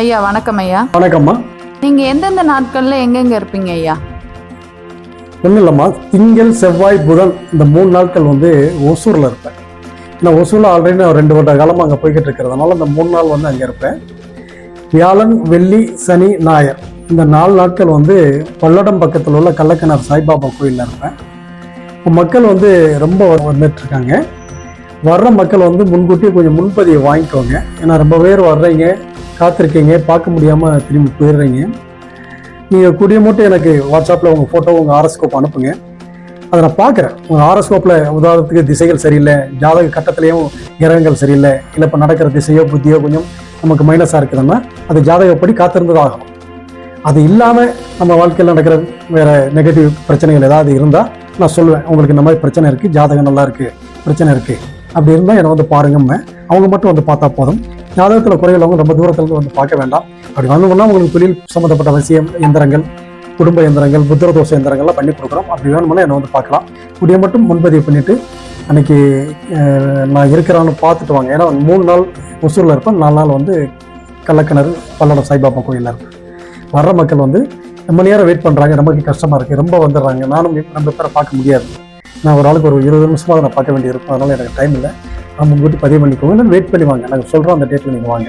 ஐயா வணக்கம் ஐயா. வணக்கம்மா. நீங்க எந்தெந்த நாட்கள்ல எங்கெங்க இருப்பீங்க ஐயா? ஒன்றும் இல்லைம்மா. திங்கள் செவ்வாய் புதன் இந்த மூணு நாட்கள் வந்து ஒசூரில் இருப்பேன். நான் ஒசூரில் ஆல்ரெடி நான் ரெண்டு வருட காலமாக அங்கே போய்கிட்டு இருக்கிறதுனால இந்த மூணு நாள் வந்து அங்கே இருப்பேன். வியாழன் வெள்ளி சனி ஞாயிறு. இந்த நாலு நாட்கள் வந்து பல்லடம் பக்கத்தில் உள்ள கள்ளக்கிணர் சாய்பாபா கோயிலில் இருப்பேன். மக்கள் வந்து ரொம்ப வந்துட்டுருக்காங்க வர்ற மக்கள் வந்து முன்கூட்டியே கொஞ்சம் முன்பதிவை வாங்கிக்கோங்க. ஏன்னா ரொம்ப பேர் வர்றீங்க. காத்திருக்கீங்க பார்க்க முடியாமல் திரும்பி போயிடுறீங்க. நீங்கள் கூடிய மட்டும் எனக்கு வாட்ஸ்அப்பில் உங்கள் ஃபோட்டோ உங்கள் ஆரஸ்கோப் அனுப்புங்க. அதை நான் பார்க்குறேன். உங்கள் ஆரஸ்கோப்பில் உதாரணத்துக்கு திசைகள் சரியில்லை ஜாதக கட்டத்துலேயும் கிரகங்கள் சரியில்லை இல்லை இப்போ நடக்கிற திசையோ புத்தியோ கொஞ்சம் நமக்கு மைனஸாக இருக்குதுன்னா அது ஜாதகப்படி காத்திருந்ததாகும். அது இல்லாமல் நம்ம வாழ்க்கையில் நடக்கிற வேறு நெகட்டிவ் பிரச்சனைகள் ஏதாவது இருந்தால் நான் சொல்லுவேன் உங்களுக்கு இந்த மாதிரி பிரச்சனை இருக்குது ஜாதகம் நல்லா இருக்குது பிரச்சனை இருக்குது அப்படி இருந்தால் என்னை வந்து பாருங்கம்ம அவங்க மட்டும் வந்து பார்த்தா போதும். ஜாதகத்தில் குறைகளவங்க ரொம்ப தூரத்துலேருந்து வந்து பார்க்க வேண்டாம். அப்படி வாங்கணும்னா உங்களுக்கு தொழில் சம்மந்தப்பட்ட விஷயம் எந்திரங்கள் குடும்ப எந்திரங்கள் புத்திர எந்திரங்கள்லாம் பண்ணி கொடுக்குறோம். அப்படி வேணும்னா என்னை வந்து பார்க்கலாம். கூடிய மட்டும் முன்பதிவு பண்ணிவிட்டு அன்னைக்கு நான் இருக்கிறான்னு பார்த்துட்டு வாங்க. ஏன்னா மூணு நாள் ஒசூரில் இருப்பேன். நாலு நாள் வந்து கள்ளக்கிணறு பல்லடம் சாய்பாபா கோயிலில் இருப்பேன். வர்ற மக்கள் வந்து ரொம்ப நேரம் வெயிட் பண்ணுறாங்க நமக்கு கஷ்டமாக இருக்குது ரொம்ப வந்துடுறாங்க. நானும் ரொம்ப பேரை பார்க்க முடியாது. நான் ஒரு ஆளுக்கு ஒரு இருபது நிமிஷமாக நான் பார்க்க வேண்டியிருக்கும். அதனால் எனக்கு டைம் இல்லை. முன்கூட்டி பதிவு பண்ணிக்கோங்க. இல்லை வெயிட் பண்ணி வாங்க. நாங்கள் சொல்கிறோம் அந்த டேட்டில் நீங்கள் வாங்க.